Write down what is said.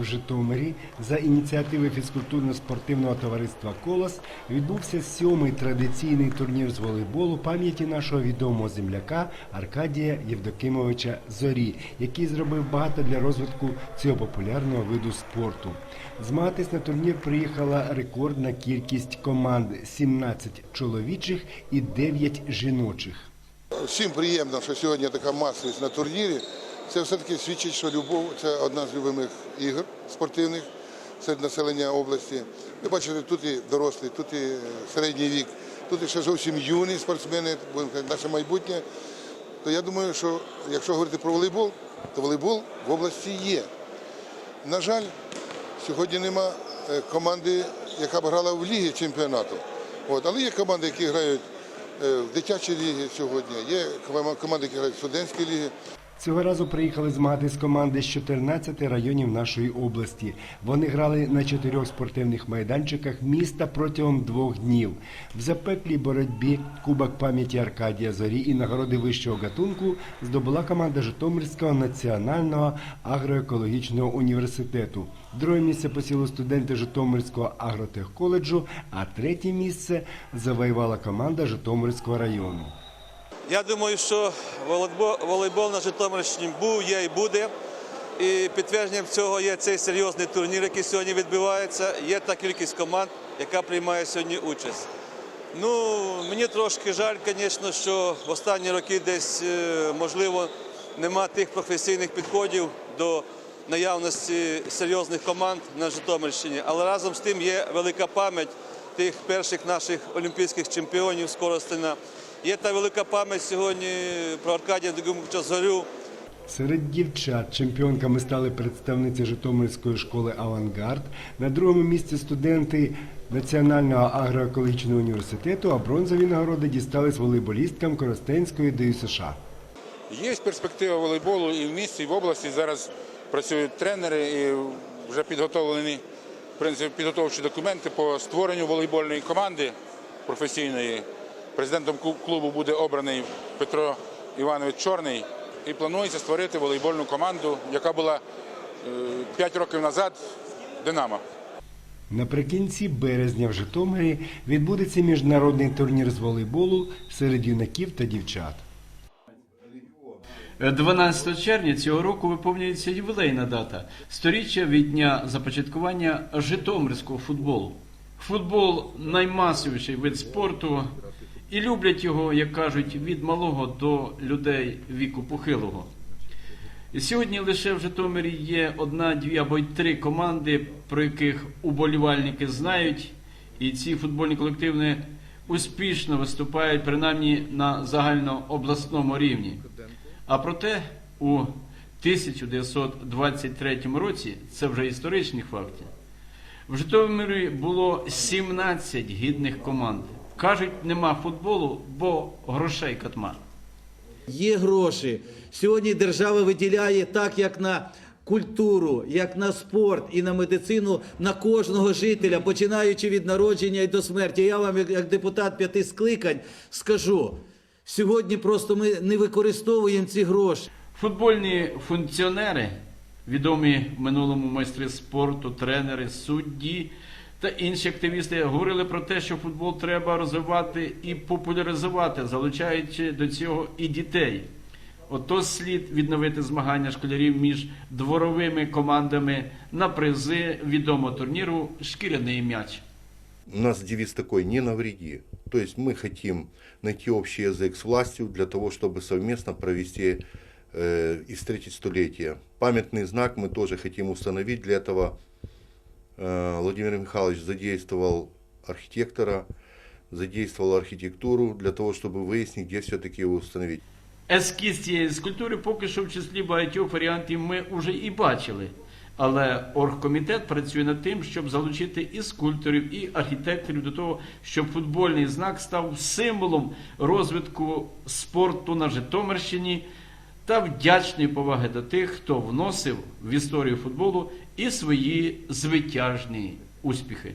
В Житомирі за ініціативи фізкультурно-спортивного товариства Колос відбувся сьомий традиційний турнір з волейболу пам'яті нашого відомого земляка Аркадія Євдокимовича Зорі, який зробив багато для розвитку цього популярного виду спорту. Змагатись на турнір приїхала рекордна кількість команд 17 чоловічих і 9 жіночих. Всім приємно, що сьогодні така масовість на турнірі. Це все-таки свідчить, що любов це одна з любимих ігор спортивних серед населення області. Ви бачите, тут і дорослі, тут і середній вік, тут і ще зовсім юні спортсмени, наше майбутнє. То я думаю, що якщо говорити про волейбол, то волейбол в області є. На жаль, сьогодні нема е, команди, яка б грала в лігі чемпіонату. От, але є команди, які грають е, в дитячій лігі сьогодні, є команди, які грають в студентській лігі. Цього разу приїхали змагатись команди з 14 районів нашої області. Вони грали на чотирьох спортивних майданчиках міста протягом двох днів. В запеклій боротьбі Кубок пам'яті Аркадія Зорі і нагороди вищого гатунку здобула команда Житомирського національного агроекологічного університету. Друге місце посіли студенти Житомирського агротехколеджу, а третє місце завоювала команда Житомирського району. Я думаю, що волейбол, на Житомирщині був, є і буде. І підтвердженням цього є цей серйозний турнір, який сьогодні відбувається. Є та кількість команд, яка приймає сьогодні участь. Ну, мені трошки жаль, звісно, що в останні роки десь, е, можливо, нема тих професійних підходів до наявності серйозних команд на Житомирщині. Але разом з тим є велика пам'ять тих перших наших олімпійських чемпіонів з Коростеня. Є та велика пам'ять сьогодні про Аркадія Дегумовича Зорю. Серед дівчат чемпіонками стали представниці Житомирської школи Авангард. На другому місці студенти Національного агроекологічного університету, а бронзові нагороди дістались волейболісткам Коростенської ДЮСШ. Є перспектива волейболу і в місті, і в області. Зараз працюють тренери і вже підготовлені в принципі, підготовчі документи по створенню волейбольної команди професійної. Президентом клубу буде обраний Петро Іванович Чорний. І планується створити волейбольну команду, яка була 5 років назад Динамо. Наприкінці березня в Житомирі відбудеться міжнародний турнір з волейболу серед юнаків та дівчат. 12 червня цього року виповнюється ювілейна дата сторіччя від дня започаткування Житомирського футболу. Футбол наймасовіший вид спорту, і люблять його, як кажуть, від малого до людей віку похилого. І сьогодні лише в Житомирі є одна, дві або й три команди, про яких уболівальники знають, і ці футбольні колективи успішно виступають принаймні на загальнообласному рівні. А проте у 1923 році, це вже історичні факти, в Житомирі було 17 гідних команд. Кажуть, нема футболу, бо грошей катма. Є гроші. Сьогодні держава виділяє так, як на культуру, як на спорт і на медицину на кожного жителя, починаючи від народження і до смерті. Я вам, як, депутат п'яти скликань, скажу: сьогодні просто ми не використовуємо ці гроші. Футбольні функціонери, відомі в минулому майстри спорту, тренери, судді та інші активісти говорили про те, що футбол треба розвивати і популяризувати, залучаючи до цього і дітей. Ото слід відновити змагання школярів між дворовими командами на призи відомого турніру Шкіряний м'яч. У нас девиз такой «не навреди». То есть мы хотим найти общий язык с властью для того, чтобы совместно провести э, и встретить столетие. Памятный знак мы тоже хотим установить. Для этого э, Владимир Михайлович задействовал архитектора, задействовал архитектуру для того, чтобы выяснить, где все-таки его установить. Ескіз цієї скульптури поки що в числі багатьох варіантів ми вже і бачили. Але оргкомітет працює над тим, щоб залучити і скульпторів, і архітекторів до того, щоб футбольний знак став символом розвитку спорту на Житомирщині та вдячної поваги до тих, хто вносив в історію футболу і свої звитяжні успіхи.